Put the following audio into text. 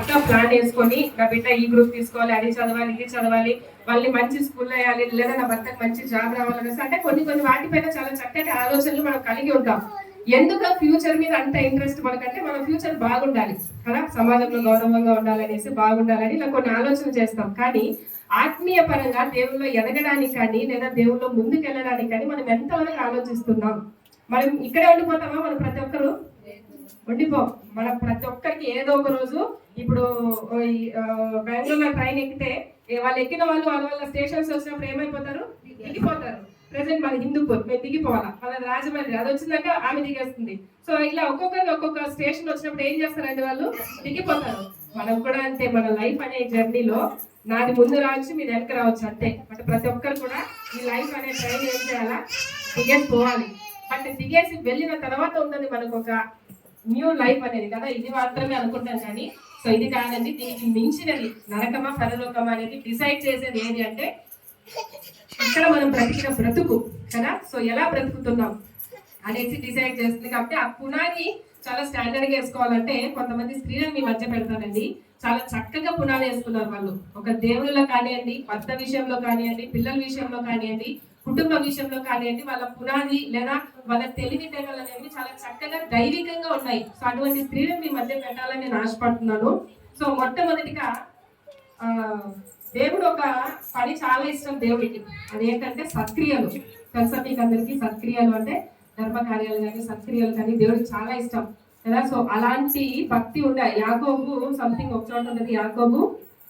మొత్తం ప్లాన్ వేసుకొని నా బిడ్డ ఈ గ్రూప్ తీసుకోవాలి అది చదవాలి ఇది చదవాలి మళ్ళీ మంచి స్కూల్ వేయాలి లేదా నా భర్తకు మంచి జాబ్ రావాలనేసి. అంటే కొన్ని కొన్ని వాటిపైన చాలా చక్కటి ఆలోచనలు మనం కలిగి ఉంటాం. ఎందుకు ఫ్యూచర్ మీద అంత ఇంట్రెస్ట్ మనకంటే మన ఫ్యూచర్ బాగుండాలి కదా? సమాజంలో గౌరవంగా ఉండాలనేసి బాగుండాలని ఇలా కొన్ని ఆలోచన చేస్తాం. కానీ ఆత్మీయ పరంగా దేవుల్లో ఎదగడానికి కానీ లేదా దేవుల్లో ముందుకెళ్ళడానికి కానీ మనం ఎంతవరకు ఆలోచిస్తున్నాం? మనం ఇక్కడే ఉండిపోతామా? మనం ప్రతి ఒక్కరు? ఉండిపో. మన ప్రతి ఒక్కరికి ఏదో ఒక రోజు ఇప్పుడు బెంగళూరులో ట్రైన్ ఎక్కితే వాళ్ళు ఎక్కిన వాళ్ళు వాళ్ళ వాళ్ళ స్టేషన్స్ వచ్చినప్పుడు ఏమైపోతారు? దిగిపోతారు. ప్రెసెంట్ మన హిందూపూర్ మేము దిగిపోవాలా? మన రాజమండ్రి అది వచ్చిందాక ఆమె దిగేస్తుంది. సో ఇలా ఒక్కొక్కరికి ఒక్కొక్క స్టేషన్ వచ్చినప్పుడు ఏం చేస్తారండి వాళ్ళు? దిగిపోతారు. మనం కూడా అంతే మన లైఫ్ అనే జర్నీలో నాది ముందు రావచ్చు మీరు వెనక రావచ్చు అంతే. బట్ ప్రతి ఒక్కరు కూడా ఈ లైఫ్ అనే ట్రైన్ ఏం చేయాలా? దిగేసి పోవాలి. బట్ దిగేసి వెళ్ళిన తర్వాత ఉన్నది మనకు ఒక న్యూ లైఫ్ అనేది కదా? ఇది మాత్రమే అనుకుంటాం కానీ సో ఇది కాదండి. దీనికి మించినది నరకమా పరలోకమా అనేది డిసైడ్ చేసేది ఏది అంటే ఇక్కడ మనం బ్రతికిన బ్రతుకు కదా? సో ఎలా బ్రతుకుతున్నాం అనేసి డిసైడ్ చేస్తుంది. కాబట్టి ఆ పునాది చాలా స్టాండర్డ్గా వేసుకోవాలంటే కొంతమంది స్త్రీలను మీ మధ్య పెడతారండి చాలా చక్కగా పునాది వేసుకున్నారు వాళ్ళు. ఒక దేవుళ్ళలో కానివ్వండి భర్త విషయంలో కానివ్వండి పిల్లల విషయంలో కానివ్వండి కుటుంబ విషయంలో కానివ్వండి వాళ్ళ పునాది లేదా వాళ్ళ తెలివితేటలు అనేవి చాలా చక్కగా దైవికంగా ఉన్నాయి. సో అటువంటి స్త్రీలను మీ మధ్య పెట్టాలని నేను ఆశపడుతున్నాను. సో మొట్టమొదటిగా దేవుడు ఒక పని చాలా ఇష్టం దేవుడికి. అదేంటంటే సత్క్రియలు. తెలుసా మీకు అందరికీ? సత్క్రియలు అంటే ధర్మ కార్యాలు కానీ సత్క్రియలు కానీ దేవుడికి చాలా ఇష్టం. కదా? సో అలాంటి భక్తి ఉండే యాకోబు సంథింగ్ ఒక చోట ఉన్నది. యాకోబు